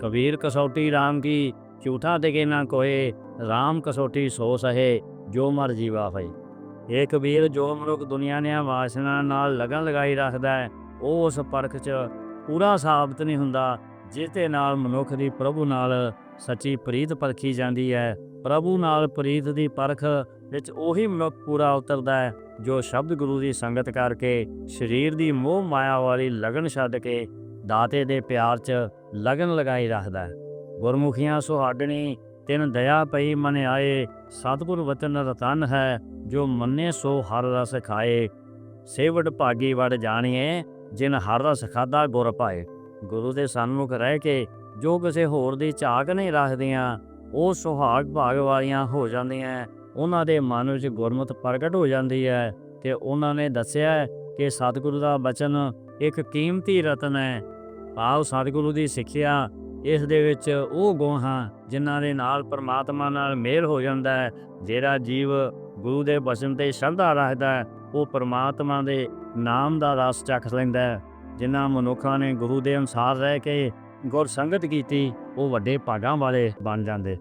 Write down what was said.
Kabir ਕਸੌਟੀ RAM ਕੀ ਝੂਠਾ ਟਿਕੇ ਨਾ ਕੋਏ RAM ਕਸੌਟੀ ਸੋ ਸਹੇ ਜੋ ਮਰ ਜੀਵਾ ਭਈ ਇਹ ਕਬੀਰ ਜੋ ਮਨੁੱਖ ਦੁਨੀਆ ਦੀਆਂ ਵਾਸਨਾ ਨਾਲ ਲਗਨ ਲਗਾਈ ਰੱਖਦਾ ਹੈ ਉਹ ਉਸ ਪਰਖ 'ਚ ਪੂਰਾ ਸਾਬਤ ਨਹੀਂ ਹੁੰਦਾ ਜਿਸ ਦੇ ਨਾਲ ਮਨੁੱਖ ਦੀ ਪ੍ਰਭੂ ਨਾਲ ਸੱਚੀ ਪ੍ਰੀਤ ਪਰਖੀ ਜਾਂਦੀ ਹੈ ਪ੍ਰਭੂ ਨਾਲ ਪ੍ਰੀਤ ਦੀ ਪਰਖ ਵਿੱਚ ਉਹੀ ਮਨੁੱਖ ਪੂਰਾ ਉਤਰਦਾ ਹੈ ਜੋ ਸ਼ਬਦ ਗੁਰੂ ਦੀ ਸੰਗਤ ਕਰਕੇ ਸਰੀਰ ਦੀ ਮੋਹ ਮਾਇਆ ਵਾਲੀ ਲਗਨ ਛੱਡ ਕੇ ਦਾਤੇ ਦੇ ਪਿਆਰ 'ਚ ਲਗਨ ਲਗਾਈ ਰੱਖਦਾ ਹੈ। ਗੁਰਮੁਖੀਆਂ ਸੁਹਾਗਣੀ ਤਿਨ ਦਇਆ ਪਈ ਮਨ ਆਏ। ਸਤਿਗੁਰ ਵਚਨ ਰਤਨ ਹੈ, ਜੋ ਮੰਨੇ ਸੋ ਹਰ ਰਸ ਖਾਏ। ਸੇਵੜ ਭਾਗੀ ਵੜ ਜਾਣੀਏ, ਜਿਨ ਹਰ ਰਸ ਖਾਦਾ ਗੁਰ ਪਾਏ ਗੁਰੂ ਦੇ ਸਨਮੁਖ ਰਹਿ ਕੇ ਜੋ ਕਿਸੇ ਹੋਰ ਦੀ ਝਾਕ ਨਹੀਂ ਰੱਖਦੀਆਂ, ਉਹ ਸੁਹਾਗ ਭਾਗ ਵਾਲੀਆਂ ਹੋ ਜਾਂਦੀਆਂ ਉਹਨਾਂ ਦੇ ਮਨ ਵਿੱਚ ਗੁਰਮਤ ਪ੍ਰਗਟ ਹੋ ਜਾਂਦੀ ਹੈ ਤੇ ਉਹਨਾਂ ਨੇ ਦੱਸਿਆ ਕਿ ਸਤਿਗੁਰੂ ਦਾ ਬਚਨ ਇੱਕ ਕੀਮਤੀ ਰਤਨ ਹੈ ਭਾਵ ਸਤਿਗੁਰੂ ਦੀ ਸਿੱਖਿਆ, ਇਸ ਦੇ ਵਿੱਚ ਉਹ ਗੁਣ ਹਨ ਜਿਨ੍ਹਾਂ ਦੇ ਨਾਲ ਪਰਮਾਤਮਾ ਨਾਲ ਮੇਲ ਹੋ ਜਾਂਦਾ ਹੈ, ਜਿਹੜਾ ਜੀਵ ਗੁਰੂ ਦੇ ਬਚਨ ਤੇ ਸ਼ਰਧਾ ਰੱਖਦਾ ਹੈ, ਉਹ ਪਰਮਾਤਮਾ ਦੇ ਨਾਮ ਦਾ ਰਸ ਚੱਖ ਲੈਂਦਾ ਹੈ। ਜਿਨ੍ਹਾਂ ਮਨੁੱਖਾਂ ਨੇ ਗੁਰੂ ਦੇ ਅਨੁਸਾਰ ਰਹਿ ਕੇ ਗੁਰ ਸੰਗਤ ਕੀਤੀ, ਉਹ ਵੱਡੇ ਭਾਗਾਂ ਵਾਲੇ ਬਣ ਜਾਂਦੇ।